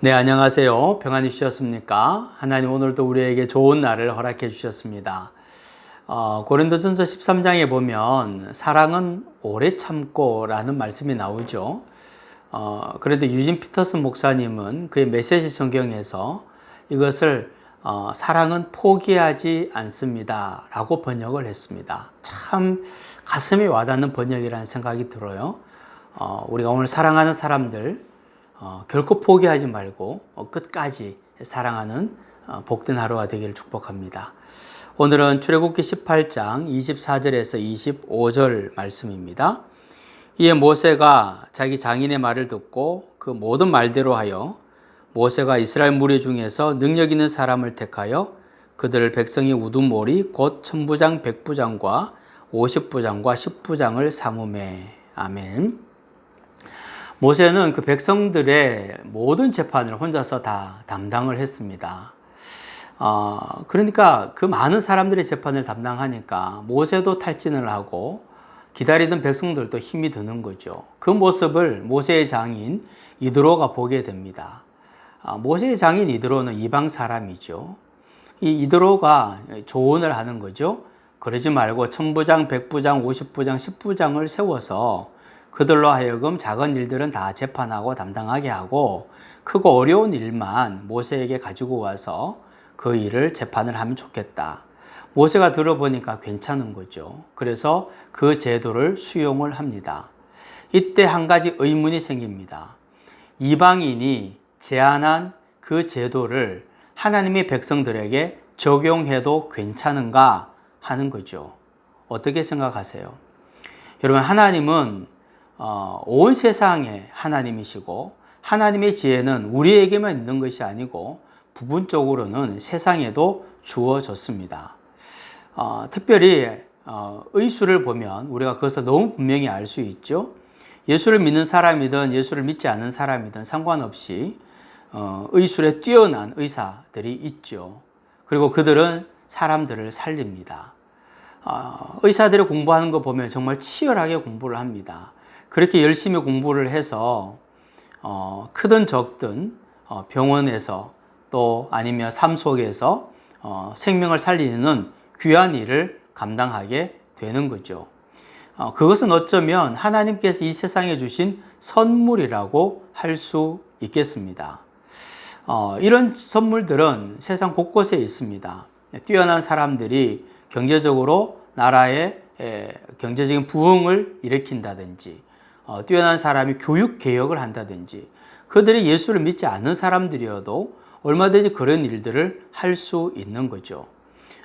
네, 안녕하세요. 평안히 주셨습니까? 하나님 오늘도 우리에게 좋은 날을 허락해 주셨습니다. 어, 고린도전서 13장에 보면 사랑은 오래 참고라는 말씀이 나오죠. 어, 그런데 유진 피터슨 목사님은 그의 메시지 성경에서 이것을 어, 사랑은 포기하지 않습니다. 라고 번역을 했습니다. 참 가슴이 와닿는 번역이라는 생각이 들어요. 어, 우리가 오늘 사랑하는 사람들, 어, 결코 포기하지 말고 어, 끝까지 사랑하는 어, 복된 하루가 되기를 축복합니다. 오늘은 출애굽기 18장 24절에서 25절 말씀입니다. 이에 모세가 자기 장인의 말을 듣고 그 모든 말대로 하여 모세가 이스라엘 무리 중에서 능력 있는 사람을 택하여 그들을 백성이 우두머리 곧 천부장 백부장과 오십부장과 십부장을 삼음해 아멘. 모세는 그 백성들의 모든 재판을 혼자서 다 담당을 했습니다. 어, 그러니까 그 많은 사람들의 재판을 담당하니까 모세도 탈진을 하고 기다리던 백성들도 힘이 드는 거죠. 그 모습을 모세의 장인 이드로가 보게 됩니다. 아, 모세의 장인 이드로는 이방 사람이죠. 이 이드로가 조언을 하는 거죠. 그러지 말고 천부장, 백부장, 오십부장, 십부장을 세워서 그들로 하여금 작은 일들은 다 재판하고 담당하게 하고 크고 어려운 일만 모세에게 가지고 와서 그 일을 재판을 하면 좋겠다. 모세가 들어보니까 괜찮은 거죠. 그래서 그 제도를 수용을 합니다. 이때 한 가지 의문이 생깁니다. 이방인이 제안한 그 제도를 하나님의 백성들에게 적용해도 괜찮은가 하는 거죠. 어떻게 생각하세요? 여러분, 하나님은 어, 온 세상의 하나님이시고 하나님의 지혜는 우리에게만 있는 것이 아니고 부분적으로는 세상에도 주어졌습니다. 어, 특별히 어, 의수를 보면 우리가 그것을 너무 분명히 알 수 있죠. 예수를 믿는 사람이든 예수를 믿지 않는 사람이든 상관없이 어, 의술에 뛰어난 의사들이 있죠. 그리고 그들은 사람들을 살립니다. 어, 의사들이 공부하는 거 보면 정말 치열하게 공부를 합니다. 그렇게 열심히 공부를 해서 어, 크든 적든 어, 병원에서 또 아니면 삶 속에서 어, 생명을 살리는 귀한 일을 감당하게 되는 거죠. 어, 그것은 어쩌면 하나님께서 이 세상에 주신 선물이라고 할 수 있겠습니다. 어, 이런 선물들은 세상 곳곳에 있습니다. 뛰어난 사람들이 경제적으로 나라의 에, 경제적인 부흥을 일으킨다든지, 어, 뛰어난 사람이 교육 개혁을 한다든지, 그들이 예수를 믿지 않는 사람들이어도 얼마든지 그런 일들을 할 수 있는 거죠.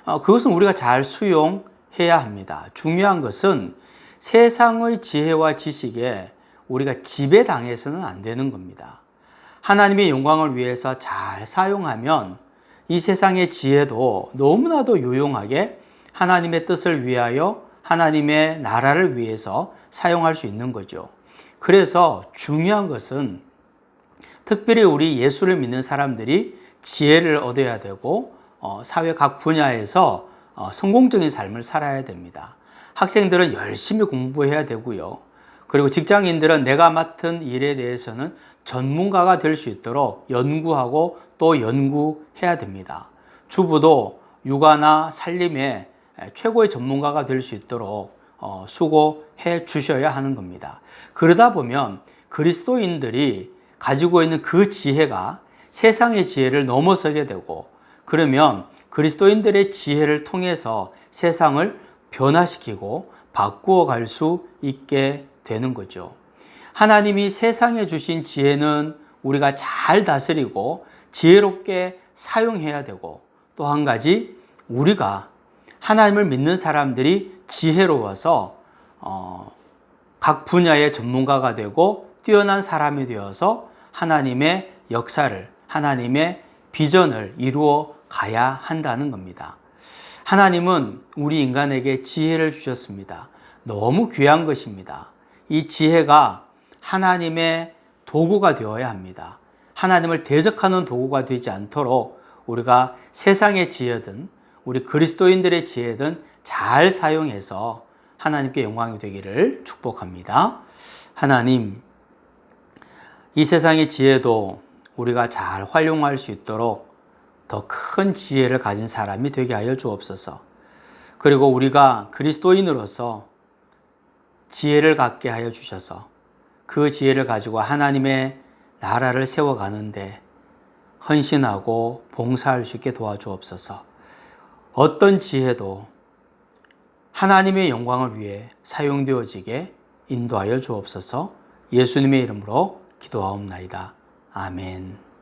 어, 그것은 우리가 잘 수용해야 합니다. 중요한 것은 세상의 지혜와 지식에 우리가 지배당해서는 안 되는 겁니다. 하나님의 영광을 위해서 잘 사용하면 이 세상의 지혜도 너무나도 유용하게 하나님의 뜻을 위하여 하나님의 나라를 위해서 사용할 수 있는 거죠. 그래서 중요한 것은 특별히 우리 예수를 믿는 사람들이 지혜를 얻어야 되고 어, 사회 각 분야에서 어, 성공적인 삶을 살아야 됩니다. 학생들은 열심히 공부해야 되고요. 그리고 직장인들은 내가 맡은 일에 대해서는 전문가가 될 수 있도록 연구하고 또 연구해야 됩니다. 주부도 육아나 살림에 최고의 전문가가 될 수 있도록 어, 수고해 주셔야 하는 겁니다. 그러다 보면 그리스도인들이 가지고 있는 그 지혜가 세상의 지혜를 넘어서게 되고 그러면 그리스도인들의 지혜를 통해서 세상을 변화시키고 바꾸어 갈 수 있게 되는 거죠. 하나님이 세상에 주신 지혜는 우리가 잘 다스리고 지혜롭게 사용해야 되고 또 한 가지 우리가 하나님을 믿는 사람들이 지혜로워서 어, 각 분야의 전문가가 되고 뛰어난 사람이 되어서 하나님의 역사를 하나님의 비전을 이루어 가야 한다는 겁니다. 하나님은 우리 인간에게 지혜를 주셨습니다. 너무 귀한 것입니다. 이 지혜가 하나님의 도구가 되어야 합니다. 하나님을 대적하는 도구가 되지 않도록 우리가 세상의 지혜든 우리 그리스도인들의 지혜든 잘 사용해서 하나님께 영광이 되기를 축복합니다. 하나님, 이 세상의 지혜도 우리가 잘 활용할 수 있도록 더 큰 지혜를 가진 사람이 되게 하여 주옵소서. 그리고 우리가 그리스도인으로서 지혜를 갖게 하여 주셔서 그 지혜를 가지고 하나님의 나라를 세워가는데 헌신하고 봉사할 수 있게 도와주옵소서. 어떤 지혜도 하나님의 영광을 위해 사용되어지게 인도하여 주옵소서. 예수님의 이름으로 기도하옵나이다. 아멘.